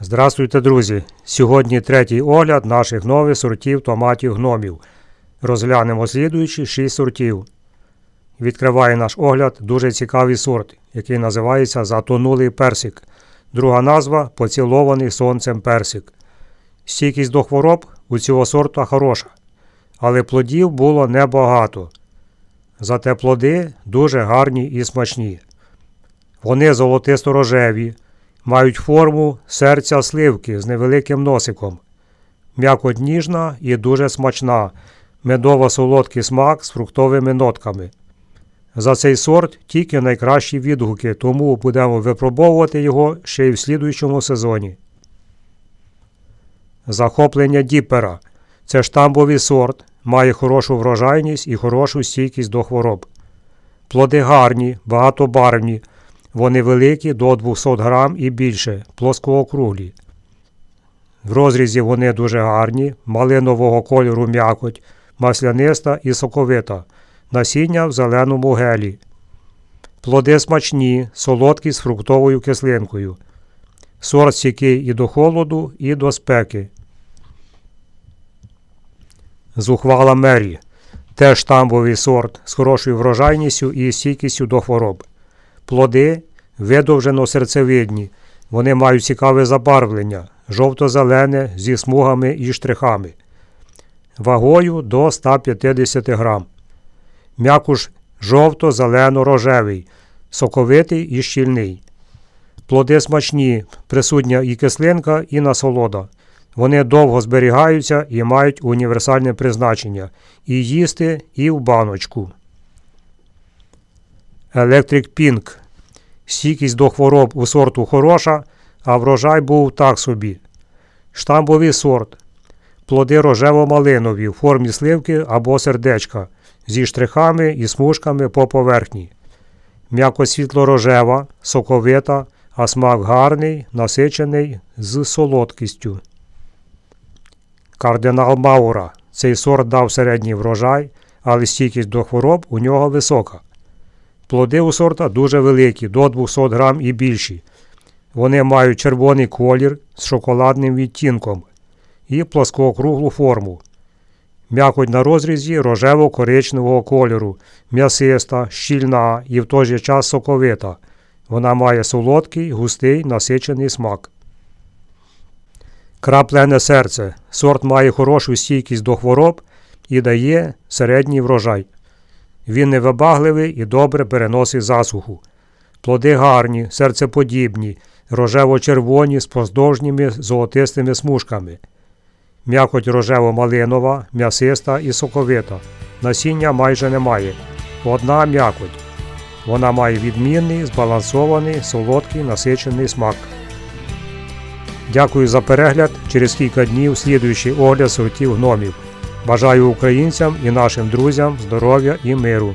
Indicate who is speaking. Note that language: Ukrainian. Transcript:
Speaker 1: Здравствуйте, друзі! Сьогодні третій огляд наших нових сортів томатів гномів. Розглянемо слідуючі 6 сортів. Відкриває наш огляд дуже цікавий сорт, який називається Затонулий персик. Друга назва поцілований сонцем персик. Стійкість до хвороб у цього сорту хороша, але плодів було небагато. Зате плоди дуже гарні і смачні. Вони золотисто-рожеві, мають форму серця сливки з невеликим носиком. М'якоть ніжна і дуже смачна, медово-солодкий смак з фруктовими нотками. За цей сорт тільки найкращі відгуки, тому будемо випробовувати його ще й в слідуючому сезоні. Захоплення діпера. Це штамбовий сорт, має хорошу врожайність і хорошу стійкість до хвороб. Плоди гарні, багатобарвні. Вони великі до 200 грам і більше, плоскоокруглі. В розрізі вони дуже гарні, малинового кольору м'якоть, масляниста і соковита, насіння в зеленому гелі. Плоди смачні, солодкі з фруктовою кислинкою. Сорт стійкий і до холоду, і до спеки. Зухвала Мері. Теж штамбовий сорт з хорошою врожайністю і стійкістю до хвороб. Плоди видовжено серцевидні. Вони мають цікаве забарвлення жовто-зелене зі смугами і штрихами. Вагою до 150 грам. М'якуш жовто-зелено-рожевий, соковитий і щільний. Плоди смачні, присутня і кислинка, і насолода. Вони довго зберігаються і мають універсальне призначення і їсти, і в баночку. Electric Pink. Стійкість до хвороб у сорту хороша, а врожай був так собі. Штамбовий сорт. Плоди рожево-малинові в формі сливки або сердечка зі штрихами і смужками по поверхні. М'яко світло-рожева, соковита, а смак гарний, насичений з солодкістю. Кардинал Маура. Цей сорт дав середній врожай, але стійкість до хвороб у нього висока. Плоди у сорта дуже великі, до 200 грам і більші. Вони мають червоний колір з шоколадним відтінком і плоскоокруглу форму. М'якоть на розрізі рожево-коричневого кольору, м'ясиста, щільна і в той же час соковита. Вона має солодкий, густий, насичений смак. Краплене серце. Сорт має хорошу стійкість до хвороб і дає середній врожай. Він невибагливий і добре переносить засуху. Плоди гарні, серцеподібні, рожево-червоні з поздовжніми золотистими смужками. М'якоть рожево-малинова, м'ясиста і соковита. Насіння майже немає. Одна м'якоть. Вона має відмінний, збалансований, солодкий, насичений смак. Дякую за перегляд. Через кілька днів слідуючий огляд сортів гномів. Бажаю українцям і нашим друзям здоров'я і миру.